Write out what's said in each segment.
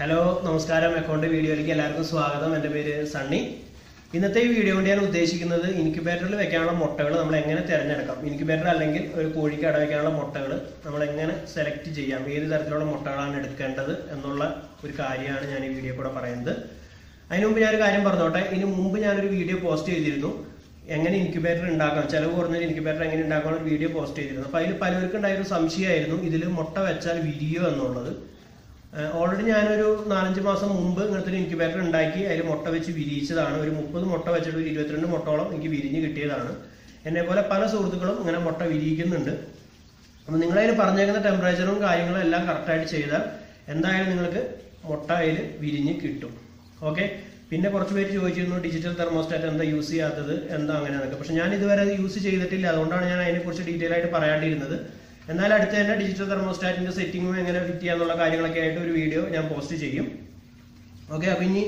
Hello നമസ്കാരം. Account വീഡിയോയിലേക്ക് എല്ലാവർക്കും സ്വാഗതം. എന്റെ പേര് സണ്ണി. ഇന്നത്തെ ഈ വീഡിയോ കൊണ്ട് ഞാൻ ഉദ്ദേശിക്കുന്നത് ഇൻക്യുബേറ്ററിൽ വെക്കാനുള്ള മുട്ടകൾ നമ്മൾ എങ്ങനെ തിരഞ്ഞെടുക്കാം? ഇൻക്യുബേറ്റർ അല്ലെങ്കിൽ ഒരു കോഴിക്ക് അട വെക്കാനുള്ള മുട്ടകൾ നമ്മൾ എങ്ങനെ സെലക്ട് ചെയ്യാം? ഏത് തരത്തിലുള്ള മുട്ടകളാണ് എടുക്കേണ്ടത് എന്നുള്ള ഒരു കാര്യമാണ് ഞാൻ ഈ വീഡിയോ കൂടെ പറയുന്നത്. അതിന് മുമ്പ് ഞാനൊരു കാര്യം പറഞ്ഞോട്ടെ. ഇതിന് മുമ്പ് ഞാനൊരു വീഡിയോ പോസ്റ്റ് ചെയ്തിരുന്നു. എങ്ങനെ ഇൻക്യുബേറ്റർ ഉണ്ടാക്കാം? ചിലവ് കുറഞ്ഞൊരു ഇൻക്യുബേറ്റർ എങ്ങനെ ഉണ്ടാക്കാം ഒരു വീഡിയോ പോസ്റ്റ് ചെയ്തിരുന്നു. അപ്പോൾ അതിൽ പലർക്കും ഉണ്ടായൊരു സംശയമായിരുന്നു ഇതിൽ മുട്ട വെച്ചാൽ വിരിയോ എന്നുള്ളത്. ഓൾറെഡി ഞാനൊരു നാലഞ്ച് മാസം മുമ്പ് ഇങ്ങനത്തെ ഒരു ഇൻക്യുബേറ്റർ ഉണ്ടാക്കി. അതിൽ മുട്ട വെച്ച് വിരിയിച്ചതാണ്. ഒരു മുപ്പത് മുട്ട വെച്ചിട്ട് ഒരു ഇരുപത്തിരണ്ട് മുട്ടോളം എനിക്ക് വിരിഞ്ഞ് കിട്ടിയതാണ്. എന്നെ പോലെ പല സുഹൃത്തുക്കളും ഇങ്ങനെ മുട്ട വിരിയിക്കുന്നുണ്ട്. അപ്പം നിങ്ങളതിൽ പറഞ്ഞേക്കുന്ന ടെമ്പറേച്ചറും കാര്യങ്ങളും എല്ലാം കറക്റ്റായിട്ട് ചെയ്താൽ എന്തായാലും നിങ്ങൾക്ക് മുട്ട അതിൽ വിരിഞ്ഞ് കിട്ടും. ഓക്കെ പിന്നെ കുറച്ച് പേര് ചോദിച്ചിരുന്നു ഡിജിറ്റൽ തെർമോസ്റ്റാറ്റ് എന്താ യൂസ് ചെയ്യാത്തത് എന്താ അങ്ങനെയാണൊക്കെ പക്ഷെ ഞാൻ ഇതുവരെ അത് യൂസ് ചെയ്തിട്ടില്ല. അതുകൊണ്ടാണ് ഞാൻ അതിനെക്കുറിച്ച് ഡീറ്റെയിൽ ആയിട്ട് പറയാണ്ടിരുന്നത്. എന്നാൽ അടുത്ത് തന്നെ ഡിജിറ്റൽ തെർമോസ്റ്റാറ്റിന്റെ സെറ്റിങ്ങും എങ്ങനെ ഫിറ്റ് ചെയ്യാന്നുള്ള കാര്യങ്ങളൊക്കെ ആയിട്ട് ഒരു വീഡിയോ ഞാൻ പോസ്റ്റ് ചെയ്യും. ഓക്കെ അപ്പൊ ഇനി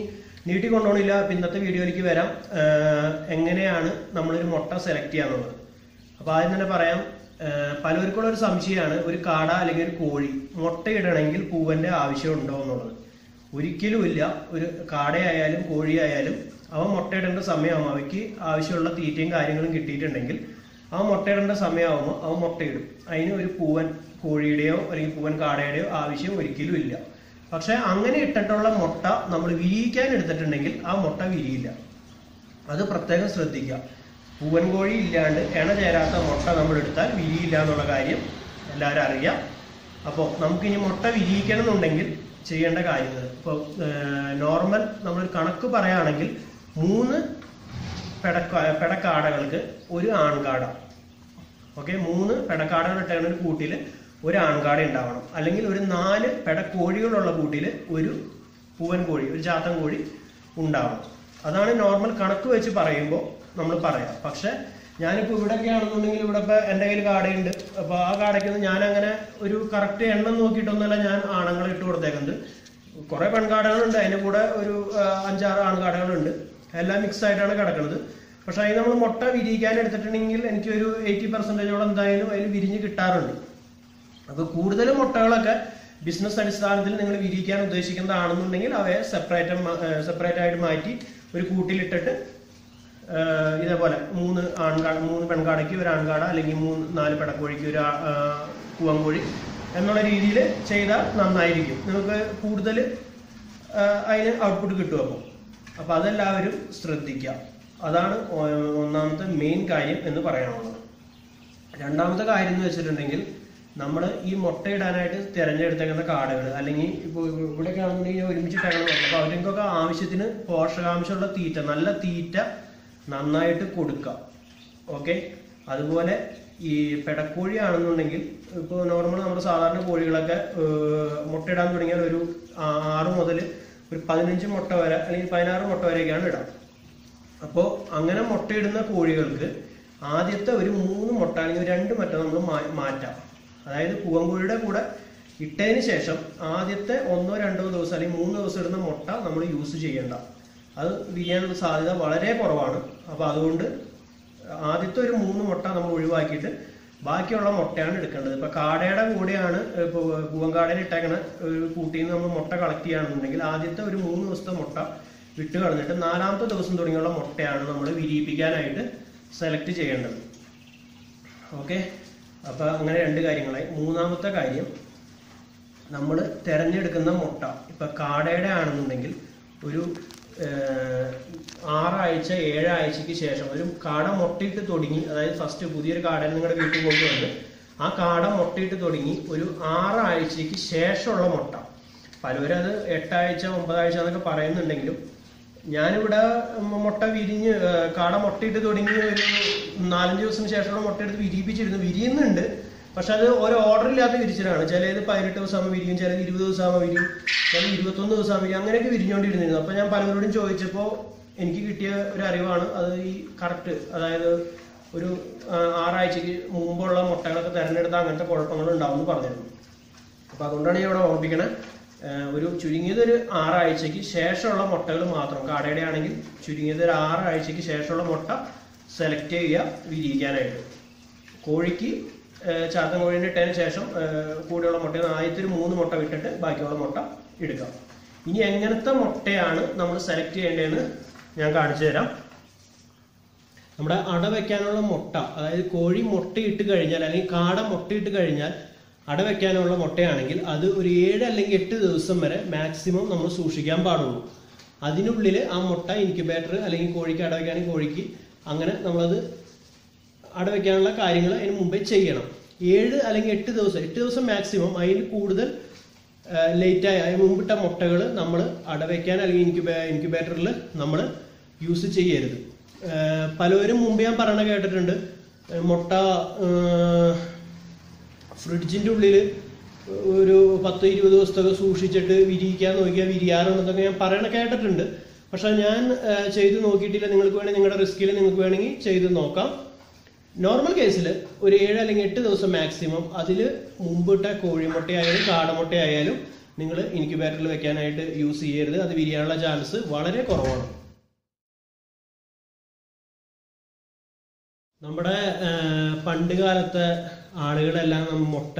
നീട്ടി കൊണ്ടുപോകണില്ല അപ്പൊ ഇന്നത്തെ വീഡിയോയിലേക്ക് വരാം. എങ്ങനെയാണ് നമ്മളൊരു മുട്ട സെലക്ട് ചെയ്യാന്നുള്ളത്? അപ്പൊ ആദ്യം തന്നെ പറയാം പലർക്കുള്ള ഒരു സംശയമാണ് ഒരു കാട അല്ലെങ്കിൽ ഒരു കോഴി മുട്ടയിടണമെങ്കിൽ പൂവന്റെ ആവശ്യം ഉണ്ടോ എന്നുള്ളത്. ഒരിക്കലും ഇല്ല ഒരു കാടയായാലും കോഴിയായാലും അവ മുട്ടയിടേണ്ട സമയമാകും അവയ്ക്ക് ആവശ്യമുള്ള തീറ്റയും കാര്യങ്ങളും കിട്ടിയിട്ടുണ്ടെങ്കിൽ അവ മുട്ടയിടേണ്ട സമയമാകുമ്പോൾ അവൻ മുട്ടയിടും അതിന് ഒരു പൂവൻ കോഴിയുടെയോ അല്ലെങ്കിൽ പൂവൻ കാടയുടെയോ ആവശ്യം ഒരിക്കലും ഇല്ല. പക്ഷെ അങ്ങനെ ഇട്ടിട്ടുള്ള മുട്ട നമ്മൾ വിരിയിക്കാൻ എടുത്തിട്ടുണ്ടെങ്കിൽ ആ മുട്ട വിരിയില്ല. അത് പ്രത്യേകം ശ്രദ്ധിക്കുക. പൂവൻ കോഴി ഇല്ലാണ്ട് എണ ചേരാത്ത മുട്ട നമ്മൾ എടുത്താൽ വിരിയില്ല എന്നുള്ള കാര്യം എല്ലാവരും അറിയാം. അപ്പോൾ നമുക്കിനി മുട്ട വിരിയിക്കണം എന്നുണ്ടെങ്കിൽ ചെയ്യേണ്ട കാര്യങ്ങൾ. ഇപ്പോൾ നോർമൽ നമ്മളൊരു കണക്ക് പറയുകയാണെങ്കിൽ മൂന്ന് പെടക്ക പെടക്കാടകൾക്ക് ഒരു ആൺകാട. ഓക്കെ മൂന്ന് പെടക്കാടകൾ ഇട്ടേണ്ട ഒരു കൂട്ടിൽ ഒരു ആൺകാട ഉണ്ടാവണം. അല്ലെങ്കിൽ ഒരു നാല് പെടക്കോഴികളുള്ള കൂട്ടിൽ ഒരു പൂവൻ കോഴി ഒരു ചാത്തൻ കോഴി ഉണ്ടാവണം. അതാണ് നോർമൽ കണക്ക് വെച്ച് പറയുമ്പോൾ നമ്മൾ പറയാം. പക്ഷെ ഞാനിപ്പോൾ ഇവിടെയൊക്കെ ആണെന്നുണ്ടെങ്കിൽ ഇവിടെ ഇപ്പൊ എന്റെ കയ്യിൽ കാടയുണ്ട്. അപ്പോൾ ആ കാടയ്ക്ക് ഞാൻ അങ്ങനെ ഒരു കറക്റ്റ് എണ്ണം നോക്കിയിട്ടൊന്നുമല്ല ഞാൻ ആണുങ്ങളെ ഇട്ട് കൊടുത്തേക്കുന്നത്. കുറെ പെൺകാടകളുണ്ട്. അതിന്റെ കൂടെ ഒരു അഞ്ചാറ് ആൺകാടകളുണ്ട്. എല്ലാം മിക്സ് ആയിട്ടാണ് കിടക്കുന്നത്. പക്ഷെ അതിന് നമ്മൾ മുട്ട വിരിയിക്കാൻ എടുത്തിട്ടുണ്ടെങ്കിൽ എനിക്ക് എനിക്കൊരു എയ്റ്റി പെർസെന്റേജോളം എന്തായാലും അതിൽ വിരിഞ്ഞ് കിട്ടാറുണ്ട്. അപ്പൊ കൂടുതൽ മുട്ടകളൊക്കെ ബിസിനസ് അടിസ്ഥാനത്തിൽ നിങ്ങൾ വിരിയിക്കാൻ ഉദ്ദേശിക്കുന്നതാണെന്നുണ്ടെങ്കിൽ അവയെ സെപ്പറേറ്റ് സെപ്പറേറ്റ് ആയിട്ട് മാറ്റി ഒരു കൂട്ടിലിട്ടിട്ട് ഇതേപോലെ മൂന്ന് ആൺകാട മൂന്ന് പെൺകാടയ്ക്ക് ഒരു ആൺകാട അല്ലെങ്കിൽ മൂന്ന് നാല് പെടക്കോഴിക്ക് ഒരു പൂവൻകോഴി എന്നുള്ള രീതിയിൽ ചെയ്താൽ നന്നായിരിക്കും. നിങ്ങൾക്ക് കൂടുതൽ അതിന് ഔട്ട്പുട്ട് കിട്ടും അപ്പോൾ. അപ്പോൾ അതെല്ലാവരും ശ്രദ്ധിക്കുക. അതാണ് ഒന്നാമത്തെ മെയിൻ കാര്യം എന്ന് പറയാനുള്ളത്. രണ്ടാമത്തെ കാര്യം എന്ന് വെച്ചിട്ടുണ്ടെങ്കിൽ നമ്മൾ ഈ മുട്ടയിടാനായിട്ട് തിരഞ്ഞെടുത്തേക്കുന്ന കാടുകൾ അല്ലെങ്കിൽ ഇപ്പോൾ ഇവിടെയൊക്കെ ആണെന്നുണ്ടെങ്കിൽ ഒരുമിച്ചിട്ടാണ് അപ്പോൾ അവർക്കൊക്കെ ആവശ്യത്തിന് പോഷകാംശമുള്ള തീറ്റ നല്ല തീറ്റ നന്നായിട്ട് കൊടുക്കുക. ഓക്കെ? അതുപോലെ ഈ പെടക്കോഴി ആണെന്നുണ്ടെങ്കിൽ ഇപ്പോൾ നോർമൽ നമ്മൾ സാധാരണ കോഴികളൊക്കെ മുട്ടയിടാൻ തുടങ്ങിയാൽ ഒരു ആറ് മുതൽ ഒരു പതിനഞ്ച് മുട്ട വരെ അല്ലെങ്കിൽ പതിനാറ് മുട്ട വരെയൊക്കെയാണ് ഇടാം അപ്പോൾ അങ്ങനെ മുട്ടയിടുന്ന കോഴികൾക്ക് ആദ്യത്തെ ഒരു മൂന്ന് മുട്ട അല്ലെങ്കിൽ രണ്ട് മുട്ട നമ്മൾ മാറ്റാം. അതായത് പൂവൻകോഴിയുടെ കൂടെ ഇട്ടതിന് ശേഷം ആദ്യത്തെ ഒന്നോ രണ്ടോ ദിവസം അല്ലെങ്കിൽ മൂന്ന് ദിവസം ഇടുന്ന മുട്ട നമ്മൾ യൂസ് ചെയ്യേണ്ട. അത് വിരിയാനുള്ള സാധ്യത വളരെ കുറവാണ്. അപ്പോൾ അതുകൊണ്ട് ആദ്യത്തെ ഒരു മൂന്ന് മുട്ട നമ്മൾ ഒഴിവാക്കിയിട്ട് ബാക്കിയുള്ള മുട്ടയാണ് എടുക്കേണ്ടത്. ഇപ്പൊ കാടയുടെ കൂടെയാണ് ഇപ്പോൾ പൂവൻകാടയിൽ ഇട്ടേക്കണ ഒരു നിന്ന് നമ്മൾ മുട്ട കളക്ട് ചെയ്യുകയാണെന്നുണ്ടെങ്കിൽ ആദ്യത്തെ ഒരു മൂന്ന് ദിവസത്തെ മുട്ട വിട്ട് കളഞ്ഞിട്ട് നാലാമത്തെ ദിവസം തുടങ്ങിയുള്ള മുട്ടയാണ് നമ്മൾ വിരിയിപ്പിക്കാനായിട്ട് സെലക്ട് ചെയ്യേണ്ടത്. ഓക്കെ അപ്പൊ അങ്ങനെ രണ്ട് കാര്യങ്ങളായി. മൂന്നാമത്തെ കാര്യം നമ്മൾ തിരഞ്ഞെടുക്കുന്ന മുട്ട ഇപ്പൊ കാടയുടെ ആണെന്നുണ്ടെങ്കിൽ ഒരു ആറാഴ്ച ഏഴാഴ്ചക്ക് ശേഷം ഒരു കാട മുട്ടയിട്ട് തുടങ്ങി അതായത് ഫസ്റ്റ് പുതിയൊരു കാട നിങ്ങളുടെ വീട്ടിൽ കൊണ്ടുവന്ന് ആ കാട മുട്ടയിട്ട് തുടങ്ങി ഒരു ആറാഴ്ചക്ക് ശേഷമുള്ള മുട്ട. പലരും അത് എട്ടാഴ്ച ഒമ്പതാഴ്ച എന്നൊക്കെ പറയുന്നുണ്ടെങ്കിലും ഞാനിവിടെ മുട്ട വിരിഞ്ഞ് കാട മുട്ടയിട്ട് തുടങ്ങി ഒരു നാലഞ്ച് ദിവസത്തിന് ശേഷമുള്ള മുട്ട എടുത്ത് വിരിയിപ്പിച്ചിരുന്നു വിരിയുന്നുണ്ട് പക്ഷെ അത് ഒരു ഓർഡർ ഇല്ലാത്ത വിരിച്ചിലാണ്. ചിലത് പതിനെട്ട് ദിവസം ആകുമ്പോൾ വിരിയും ചിലത് ഇരുപത് ദിവസം ആകുമ്പോൾ വിരിയും ചിലത് ഇരുപത്തൊന്ന് ദിവസം ആകുമ്പോൾ വിരിയും. അങ്ങനെയൊക്കെ വിരിഞ്ഞുകൊണ്ടിരുന്നിരുന്നു. അപ്പൊ ഞാൻ പലരോടും ചോദിച്ചപ്പോൾ എനിക്ക് കിട്ടിയ ഒരു അറിവാണ് അത് ഈ കറക്റ്റ് അതായത് ഒരു ആറാഴ്ചക്ക് മുമ്പുള്ള മുട്ടകളൊക്കെ തിരഞ്ഞെടുത്താൽ അങ്ങനത്തെ കുഴപ്പങ്ങൾ ഉണ്ടാവും എന്ന് പറഞ്ഞിരുന്നു. അപ്പൊ അതുകൊണ്ടാണ് ഞാൻ ഇവിടെ ഓർമ്മിക്കണേ ഏഹ് ഒരു ചുരുങ്ങിയത് ഒരു ആറാഴ്ചക്ക് ശേഷമുള്ള മുട്ടകൾ മാത്രം. കാടയുടെ ആണെങ്കിൽ ചുരുങ്ങിയത് ഒരു ആറാഴ്ചക്ക് ശേഷമുള്ള മുട്ട സെലക്ട് ചെയ്യുക വിരിയിക്കാനായിട്ട്. കോഴിക്ക് ചാത്തൻ കോഴീന്റെ ഇട്ടതിന് ശേഷം കൂടെയുള്ള മുട്ടയിൽ ആദ്യത്തെ ഒരു മൂന്ന് മുട്ട വിട്ടിട്ട് ബാക്കിയുള്ള മുട്ട എടുക്കാം ഇനി എങ്ങനത്തെ മുട്ടയാണ് നമ്മൾ സെലക്ട് ചെയ്യേണ്ടതെന്ന് ഞാൻ കാണിച്ചു തരാം. നമ്മുടെ അട വയ്ക്കാനുള്ള മുട്ട അതായത് കോഴി മുട്ടയിട്ട് കഴിഞ്ഞാൽ അല്ലെങ്കിൽ കാട മുട്ടയിട്ട് കഴിഞ്ഞാൽ അട വെക്കാനുള്ള മുട്ടയാണെങ്കിൽ അത് ഒരു ഏഴ് അല്ലെങ്കിൽ എട്ട് ദിവസം വരെ മാക്സിമം നമ്മൾ സൂക്ഷിക്കാൻ പാടുള്ളൂ. അതിനുള്ളിൽ ആ മുട്ട ഇൻക്യുബേറ്റർ അല്ലെങ്കിൽ കോഴിക്ക് അട വെക്കുകയാണെങ്കിൽ കോഴിക്ക് അങ്ങനെ നമ്മളത് അട വെക്കാനുള്ള കാര്യങ്ങൾ അതിന് മുമ്പേ ചെയ്യണം. ഏഴ് അല്ലെങ്കിൽ എട്ട് ദിവസം എട്ട് ദിവസം മാക്സിമം അതിൽ കൂടുതൽ ലേറ്റായി അതിന് മുമ്പിട്ട മുട്ടകൾ നമ്മൾ അടവയ്ക്കാൻ അല്ലെങ്കിൽ ഇൻക്യുബേ ഇൻക്യുബേറ്ററിൽ നമ്മൾ യൂസ് ചെയ്യരുത്. പലവരും മുമ്പ് ഞാൻ പറയണ കേട്ടിട്ടുണ്ട് മുട്ട ഫ്രിഡ്ജിന്റെ ഉള്ളിൽ ഒരു പത്ത് ഇരുപത് ദിവസത്തൊക്കെ സൂക്ഷിച്ചിട്ട് വിരിയിക്കാൻ നോക്കിയാൽ വിരിയാറുണ്ടെന്നൊക്കെ ഞാൻ പറയണ കേട്ടിട്ടുണ്ട്. പക്ഷേ ഞാൻ ചെയ്ത് നോക്കിയിട്ടില്ല. നിങ്ങൾക്ക് വേണമെങ്കിൽ നിങ്ങളുടെ റിസ്കിൽ നിങ്ങൾക്ക് വേണമെങ്കിൽ ചെയ്ത് നോക്കാം. നോർമൽ കേസിൽ ഒരു ഏഴ് അല്ലെങ്കിൽ എട്ട് ദിവസം മാക്സിമം അതിൽ മുമ്പിട്ട കോഴിമുട്ടയായാലും കാടമുട്ടയായാലും നിങ്ങൾ ഇൻക്യുബേറ്ററിൽ വെക്കാനായിട്ട് യൂസ് ചെയ്യരുത്. അത് വിരിയാനുള്ള ചാൻസ് വളരെ കുറവാണ്. നമ്മുടെ പണ്ട് കാലത്തെ ആളുകളെല്ലാം മുട്ട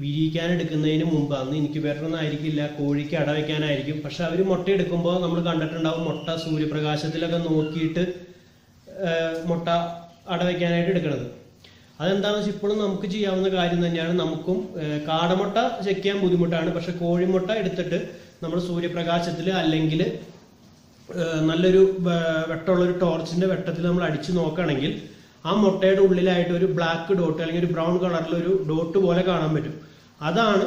വിരിയിക്കാൻ എടുക്കുന്നതിന് മുമ്പ് അന്ന് ഇൻക്യുബേറ്റർ ഒന്നും ആയിരിക്കില്ല കോഴിക്ക് അട വെക്കാനായിരിക്കും. പക്ഷെ അവർ മുട്ട എടുക്കുമ്പോൾ നമ്മൾ കണ്ടിട്ടുണ്ടാവും മുട്ട സൂര്യപ്രകാശത്തിലൊക്കെ നോക്കിയിട്ട് മുട്ട അട വെക്കാനായിട്ട് എടുക്കുന്നത്. അതെന്താണെന്ന് വെച്ചാൽ ഇപ്പോഴും നമുക്ക് ചെയ്യാവുന്ന കാര്യം തന്നെയാണ് നമുക്കും കാടമുട്ട ചെക്ക് ചെയ്യാൻ ബുദ്ധിമുട്ടാണ്. പക്ഷെ കോഴിമുട്ട എടുത്തിട്ട് നമ്മൾ സൂര്യപ്രകാശത്തിൽ അല്ലെങ്കിൽ നല്ലൊരു വെട്ടമുള്ളൊരു ടോർച്ചിന്റെ വെട്ടത്തിൽ നമ്മൾ അടിച്ചു നോക്കുകയാണെങ്കിൽ ആ മുട്ടയുടെ ഉള്ളിലായിട്ട് ഒരു ബ്ലാക്ക് ഡോട്ട് അല്ലെങ്കിൽ ഒരു ബ്രൗൺ കളറിൽ ഒരു ഡോട്ട് പോലെ കാണാൻ പറ്റും. അതാണ്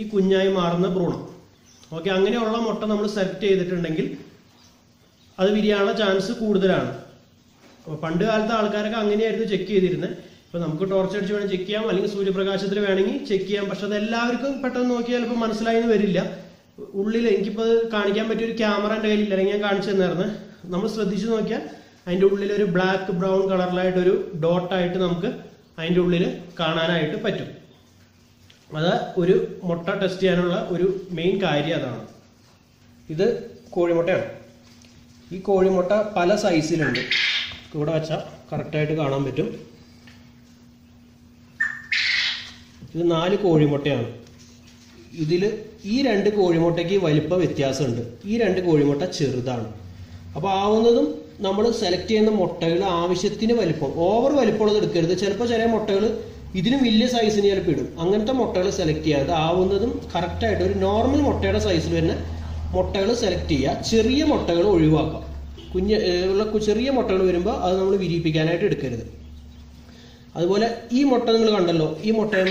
ഈ കുഞ്ഞായി മാറുന്ന ഭ്രൂണം. ഓക്കെ അങ്ങനെയുള്ള മുട്ട നമ്മൾ സെലക്ട് ചെയ്തിട്ടുണ്ടെങ്കിൽ അത് വിരിയാനുള്ള ചാൻസ് കൂടുതലാണ്. അപ്പൊ പണ്ട് കാലത്തെ ആൾക്കാരൊക്കെ അങ്ങനെയായിരുന്നു ചെക്ക് ചെയ്തിരുന്നത് ഇപ്പൊ നമുക്ക് ടോർച്ച് അടിച്ച് വേണമെങ്കിൽ ചെക്ക് ചെയ്യാം. അല്ലെങ്കിൽ സൂര്യപ്രകാശത്തിൽ വേണമെങ്കിൽ ചെക്ക് ചെയ്യാം. പക്ഷെ അത് എല്ലാവർക്കും പെട്ടെന്ന് നോക്കിയാൽ ചിലപ്പോൾ മനസ്സിലായെന്ന് വരില്ല. ഉള്ളിൽ എനിക്കിപ്പോൾ കാണിക്കാൻ പറ്റിയ ഒരു ക്യാമറ എന്റെ കയ്യിൽ അല്ലെങ്കിൽ ഞാൻ കാണിച്ചു തന്നായിരുന്നു നമ്മൾ ശ്രദ്ധിച്ചു നോക്കിയാൽ അതിന്റെ ഉള്ളിൽ ഒരു ബ്ലാക്ക് ബ്രൗൺ കളറിലായിട്ടൊരു ഡോട്ടായിട്ട് നമുക്ക് അതിന്റെ ഉള്ളിൽ കാണാനായിട്ട് പറ്റും. അത് ഒരു മുട്ട ടെസ്റ്റ് ചെയ്യാനുള്ള ഒരു മെയിൻ കാര്യം അതാണ്. ഇത് കോഴിമുട്ടയാണ്. ഈ കോഴിമുട്ട പല സൈസിലുണ്ട് ഇവിടെ വെച്ചാൽ കറക്റ്റായിട്ട് കാണാൻ പറ്റും. ഇത് നാല് കോഴിമുട്ടയാണ്. ഇതിൽ ഈ രണ്ട് കോഴിമുട്ടയ്ക്ക് വലിപ്പ വ്യത്യാസമുണ്ട്. ഈ രണ്ട് കോഴിമുട്ട ചെറുതാണ്. അപ്പോൾ ആവുന്നതും നമ്മൾ സെലക്ട് ചെയ്യുന്ന മുട്ടകൾ ആവശ്യത്തിന് വലിപ്പം. ഓവർ വലിപ്പമുള്ളത് എടുക്കരുത്. ചിലപ്പോൾ ചില മുട്ടകൾ ഇതിനും വലിയ സൈസിന് ചിലപ്പോൾ ഇടും. അങ്ങനത്തെ മുട്ടകൾ സെലക്ട് ചെയ്യാതെ ആവുന്നതും കറക്റ്റായിട്ട് ഒരു നോർമൽ മുട്ടയുടെ സൈസിൽ വരുന്ന മുട്ടകൾ സെലക്ട് ചെയ്യുക. ചെറിയ മുട്ടകൾ ഒഴിവാക്കാം കുഞ്ഞ് ഉള്ള ചെറിയ മുട്ടകൾ വരുമ്പോൾ അത് നമ്മൾ വിരിയിപ്പിക്കാനായിട്ട് എടുക്കരുത്. അതുപോലെ ഈ മുട്ട നിങ്ങൾ കണ്ടല്ലോ. ഈ മുട്ടയിൽ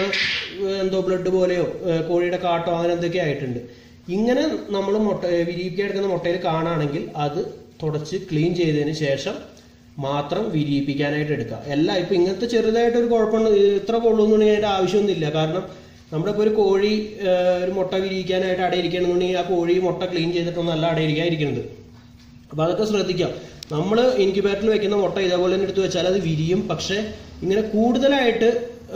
എന്തോ ബ്ലഡ് പോലെയോ കോഴിയുടെ കാട്ടോ അങ്ങനെ എന്തൊക്കെ ആയിട്ടുണ്ട്. ഇങ്ങനെ നമ്മൾ മുട്ട വിരിയിപ്പിക്കാൻ എടുക്കുന്ന മുട്ടയിൽ കാണുകയാണെങ്കിൽ അത് തുടച്ച് ക്ലീൻ ചെയ്തതിന് ശേഷം മാത്രം വിരിയിപ്പിക്കാനായിട്ട് എടുക്കുക. എല്ലാം ഇപ്പം ഇങ്ങനത്തെ ചെറുതായിട്ട് ഒരു കുഴപ്പമുണ്ട്. ഇത്ര കൊള്ളുന്നുണ്ടെങ്കിൽ അതിന്റെ ആവശ്യമൊന്നുമില്ല. കാരണം നമ്മുടെ ഇപ്പോൾ ഒരു കോഴി ഒരു മുട്ട വിരിയിക്കാനായിട്ട് അടയിരിക്കണമെന്നുണ്ടെങ്കിൽ ആ കോഴി മുട്ട ക്ലീൻ ചെയ്തിട്ടൊന്നല്ല അടയിരിക്കാൻ ഇരിക്കുന്നത് അപ്പോൾ അതൊക്കെ ശ്രദ്ധിക്കാം നമ്മൾ ഇൻക്യുബേറ്ററിൽ വെക്കുന്ന മുട്ട ഇതേപോലെ തന്നെ എടുത്ത് വെച്ചാൽ അത് വിരിയും. പക്ഷേ ഇങ്ങനെ കൂടുതലായിട്ട്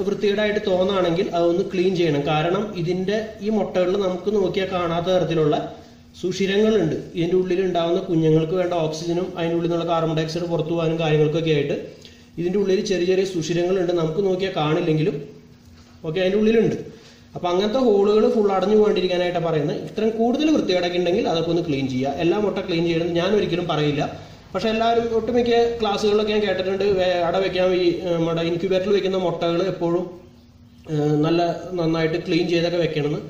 വൃത്തികേടായിട്ട് തോന്നുകയാണെങ്കിൽ അതൊന്ന് ക്ലീൻ ചെയ്യണം. കാരണം ഇതിന്റെ ഈ മുട്ടകളിൽ നമുക്ക് നോക്കിയാൽ കാണാത്ത തരത്തിലുള്ള സുഷിരങ്ങളുണ്ട്. ഇതിന്റെ ഉള്ളിൽ ഉണ്ടാകുന്ന കുഞ്ഞുങ്ങൾക്ക് വേണ്ട ഓക്സിജനും അതിന്റെ ഉള്ളിൽ നിന്നുള്ള കാർബൺ ഡയോക്സൈഡ് പുറത്തു പോകാനും കാര്യങ്ങൾക്കൊക്കെ ആയിട്ട് ഇതിന്റെ ഉള്ളിൽ ചെറിയ ചെറിയ സുഷിരങ്ങളുണ്ട്. നമുക്ക് നോക്കിയാൽ കാണില്ലെങ്കിലും ഓക്കെ അതിന്റെ ഉള്ളിലുണ്ട്. അപ്പോൾ അങ്ങനത്തെ ഹോളുകൾ ഫുൾ അടഞ്ഞു പോകാണ്ടിരിക്കാനായിട്ടാണ് പറയുന്നത്. ഇത്രയും കൂടുതൽ വൃത്തികേടൊക്കെ ഉണ്ടെങ്കിൽ അതൊക്കെ ഒന്ന് ക്ലീൻ ചെയ്യുക. എല്ലാം മുട്ട ക്ലീൻ ചെയ്യണം ഞാൻ ഒരിക്കലും പറയില്ല. പക്ഷേ എല്ലാവരും ഒട്ടുമിക്ക ക്ലാസ്സുകളിലൊക്കെ ഞാൻ കേട്ടിട്ടുണ്ട്. അട വെക്കാൻ ഈ നമ്മുടെ ഇൻക്യുബേറ്ററിൽ വെക്കുന്ന മുട്ടകൾ എപ്പോഴും നല്ല നന്നായിട്ട് ക്ലീൻ ചെയ്തൊക്കെ വെക്കണമെന്ന്.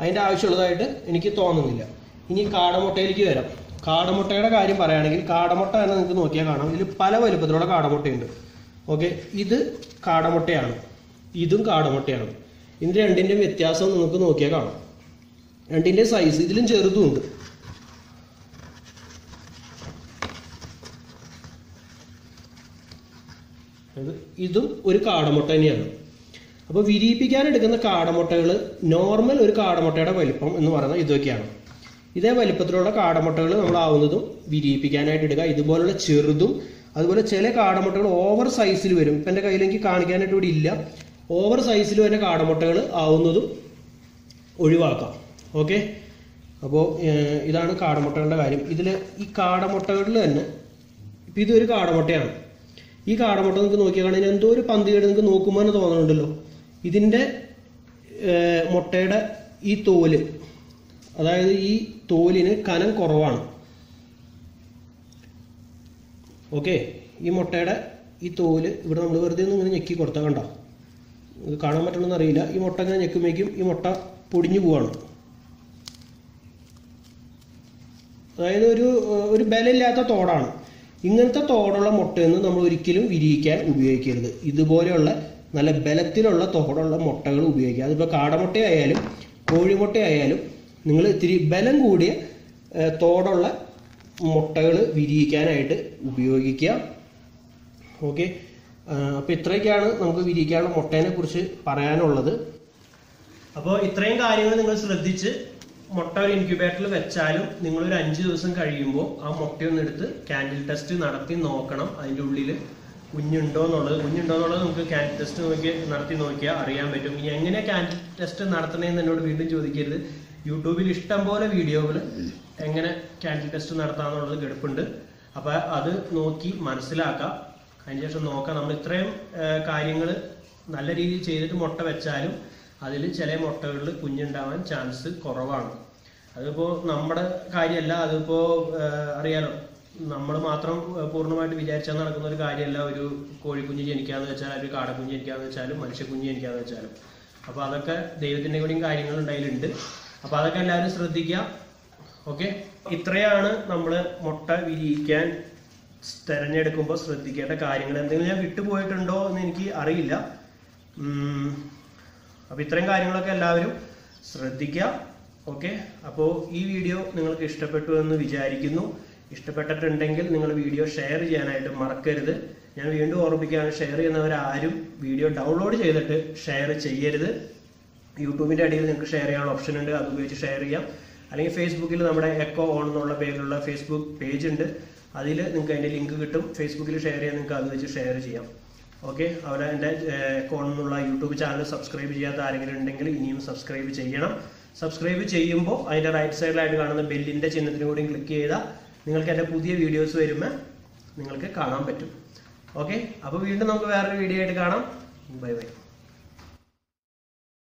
അതിന്റെ ആവശ്യമുള്ളതായിട്ട് എനിക്ക് തോന്നുന്നില്ല. ഇനി കാടമുട്ടയിലേക്ക് വരാം. കാടമുട്ടയുടെ കാര്യം പറയുകയാണെങ്കിൽ കാടമുട്ട എന്ന് നിങ്ങൾക്ക് നോക്കിയാൽ കാണാം. ഇതിൽ പല വലുപ്പത്തിലുള്ള കാടമുട്ടയുണ്ട്. ഓക്കെ ഇത് കാടമുട്ടയാണ്. ഇതും കാടമുട്ടയാണ്. ഇത് രണ്ടിന്റെയും വ്യത്യാസം നിങ്ങൾക്ക് നോക്കിയാൽ കാണാം. രണ്ടിന്റെ സൈസ് ഇതിലും ചെറുതും ഉണ്ട്. ഇതും ഒരു കാടമുട്ട തന്നെയാണ്. അപ്പോൾ വിരിയിപ്പിക്കാൻ എടുക്കുന്ന കാടമുട്ടകൾ നോർമൽ ഒരു കാടമുട്ടയുടെ വലിപ്പം എന്ന് പറയുന്നത് ഇതൊക്കെയാണ്. ഇതേ വലിപ്പത്തിലുള്ള കാടമുട്ടകൾ നമ്മൾ ആവുന്നതും വിരിയിപ്പിക്കാനായിട്ട് ഇടുക. ഇതുപോലുള്ള ചെറുതും അതുപോലെ ചില കാടമുട്ടകൾ ഓവർ സൈസിൽ വരും. ഇപ്പം എന്റെ കയ്യിലെങ്കിൽ കാണിക്കാനായിട്ട് ഇവിടെ ഇല്ല. ഓവർ സൈസിൽ വരുന്ന കാടമുട്ടകൾ ആവുന്നതും ഒഴിവാക്കാം. ഓക്കെ അപ്പോൾ ഇതാണ് കാടമുട്ടകളുടെ കാര്യം. ഇതിൽ ഈ കാടമുട്ടകളിൽ തന്നെ ഇപ്പം ഇതൊരു കാടമുട്ടയാണ്. ഈ കാടമുട്ട നിങ്ങൾക്ക് നോക്കിയാൽ എന്തോ ഒരു പന്തികേട് നിങ്ങൾക്ക് നോക്കുമ്പോൾ തന്നെ തോന്നുന്നുണ്ടല്ലോ ഇതിന്റെ മുട്ടയുടെ ഈ തോൽ അതായത് ഈ തോലിന് കനം കുറവാണ്. ഓക്കെ ഈ മുട്ടയുടെ ഈ തോൽ ഇവിടെ നമ്മൾ വെറുതെ ഒന്ന് ഇങ്ങനെ ഞെക്കി കൊടുത്താൽ കണ്ടോ? കാണാൻ പറ്റണമെന്ന് അറിയില്ല. ഈ മുട്ട ഇങ്ങനെ ഞെക്കുമ്പോഴേക്കും ഈ മുട്ട പൊടിഞ്ഞു പോവാണ്. അതായത് ഒരു ഒരു ബലമില്ലാത്ത തോടാണ്. ഇങ്ങനത്തെ തോടുള്ള മുട്ടയൊന്നും നമ്മൾ ഒരിക്കലും വിരിയിക്കാൻ ഉപയോഗിക്കരുത്. ഇതുപോലെയുള്ള നല്ല ബലത്തിലുള്ള തോടുള്ള മുട്ടകൾ ഉപയോഗിക്കുക. അതിപ്പോൾ കാടമുട്ടയായാലും കോഴിമുട്ടയായാലും നിങ്ങൾ ഇത്തിരി ബലം കൂടിയ തോടുള്ള മുട്ടകൾ വിരിയിക്കാനായിട്ട് ഉപയോഗിക്കുക. ഓക്കെ? അപ്പോൾ ഇത്രയൊക്കെയാണ് നമുക്ക് വിരിയിക്കാനുള്ള മുട്ടേനെ കുറിച്ച് പറയാനുള്ളത്. അപ്പോൾ ഇത്രയും കാര്യങ്ങൾ നിങ്ങൾ ശ്രദ്ധിച്ച് മുട്ട ഒരു ഇൻക്യുബേറ്ററിൽ വെച്ചാലും നിങ്ങൾ ഒരു അഞ്ച് ദിവസം കഴിയുമ്പോൾ ആ മുട്ടയൊന്ന് എടുത്ത് ക്യാൻഡിൽ ടെസ്റ്റ് നടത്തി നോക്കണം. അതിന്റെ ഉള്ളിൽ കുഞ്ഞുണ്ടോ എന്നുള്ളത്. കുഞ്ഞുണ്ടോ എന്നുള്ളത് നമുക്ക് കാൻഡിൽ ടെസ്റ്റ് നോക്കി നടത്തി നോക്കിയാൽ അറിയാൻ പറ്റും. ഇനി എങ്ങനെ കാൻഡിൽ ടെസ്റ്റ് നടത്തണമെന്ന് എന്നോട് വീണ്ടും ചോദിക്കരുത്. യൂട്യൂബിൽ ഇഷ്ടം പോലെ വീഡിയോകൾ എങ്ങനെ ക്യാൻഡിൽ ടെസ്റ്റ് നടത്താമെന്നുള്ളത് കിടപ്പുണ്ട്. അപ്പൊ അത് നോക്കി മനസ്സിലാക്കാം. അതിനുശേഷം നോക്കാം. നമ്മൾ ഇത്രയും കാര്യങ്ങൾ നല്ല രീതിയിൽ ചെയ്തിട്ട് മുട്ട വെച്ചാലും അതിൽ ചില മുട്ടകളിൽ കുഞ്ഞുണ്ടാവാൻ ചാൻസ് കുറവാണ്. അതിപ്പോ നമ്മുടെ കാര്യമല്ല അതിപ്പോ അറിയാലോ. നമ്മൾ മാത്രം പൂർണമായിട്ട് വിചാരിച്ചാൽ നടക്കുന്ന ഒരു കാര്യമല്ല ഒരു കോഴിക്കുഞ്ഞ് ജനിക്കാന്ന് വെച്ചാൽ ഒരു കാടക്കുഞ്ഞ് ജനിക്കാന്ന് വെച്ചാലും മനുഷ്യക്കുഞ്ഞ് ജനിക്കാന്ന് വെച്ചാലും. അപ്പൊ അതൊക്കെ ദൈവത്തിന്റെ കൂടിയും കാര്യങ്ങൾ ഉണ്ടായിട്ടുണ്ട് അപ്പൊ അതൊക്കെ എല്ലാവരും ശ്രദ്ധിക്കുക ഓക്കെ ഇത്രയാണ് നമ്മൾ മുട്ട വിരിയിക്കാൻ തെരഞ്ഞെടുക്കുമ്പോൾ ശ്രദ്ധിക്കേണ്ട കാര്യങ്ങൾ. എന്തെങ്കിലും ഞാൻ വിട്ടുപോയിട്ടുണ്ടോ എന്ന് എനിക്ക് അറിയില്ല. അപ്പോൾ അപ്പൊ ഇത്രയും കാര്യങ്ങളൊക്കെ എല്ലാവരും ശ്രദ്ധിക്കുക ഓക്കെ അപ്പോൾ ഈ വീഡിയോ നിങ്ങൾക്ക് ഇഷ്ടപ്പെട്ടു എന്ന് വിചാരിക്കുന്നു. ഇഷ്ടപ്പെട്ടിട്ടുണ്ടെങ്കിൽ നിങ്ങൾ വീഡിയോ ഷെയർ ചെയ്യാനായിട്ട് മറക്കരുത്. ഞാൻ വീണ്ടും ഓർമ്മിക്കുകയാണ് ഷെയർ ചെയ്യുന്നവരാരും വീഡിയോ ഡൗൺലോഡ് ചെയ്തിട്ട് ഷെയർ ചെയ്യരുത്. യൂട്യൂബിന്റെ അടിയിൽ നിങ്ങൾക്ക് ഷെയർ ചെയ്യാനുള്ള ഓപ്ഷൻ ഉണ്ട്. അത് ഉപയോഗിച്ച് ഷെയർ ചെയ്യാം. അല്ലെങ്കിൽ ഫേസ്ബുക്കിൽ നമ്മുടെ എക്കോ ഓൺ എന്നുള്ള പേരിലുള്ള ഫേസ്ബുക്ക് പേജ് ഉണ്ട്. അതിൽ നിങ്ങൾക്ക് അതിന്റെ ലിങ്ക് കിട്ടും. ഫേസ്ബുക്കിൽ ഷെയർ ചെയ്യാൻ നിങ്ങൾക്ക് അത് വെച്ച് ഷെയർ ചെയ്യാം. ഓക്കെ അതുപോലെ എന്റെ എക്കോ ഓൺ എന്നുള്ള യൂട്യൂബ് ചാനൽ സബ്സ്ക്രൈബ് ചെയ്യാത്ത ആരെങ്കിലും ഉണ്ടെങ്കിൽ ഇനിയും സബ്സ്ക്രൈബ് ചെയ്യണം. സബ്സ്ക്രൈബ് ചെയ്യുമ്പോൾ അതിന്റെ റൈറ്റ് സൈഡിലായിട്ട് കാണുന്ന ബെല്ലിന്റെ ചിഹ്നത്തിന് കൂടി ക്ലിക്ക് ചെയ്താൽ നിങ്ങൾക്ക് എന്റെ പുതിയ വീഡിയോസ് വരുമ്പോൾ നിങ്ങൾക്ക് കാണാൻ പറ്റും. ഓക്കെ അപ്പോൾ വീണ്ടും നമുക്ക് വേറൊരു വീഡിയോ ആയിട്ട് കാണാം. Bye bye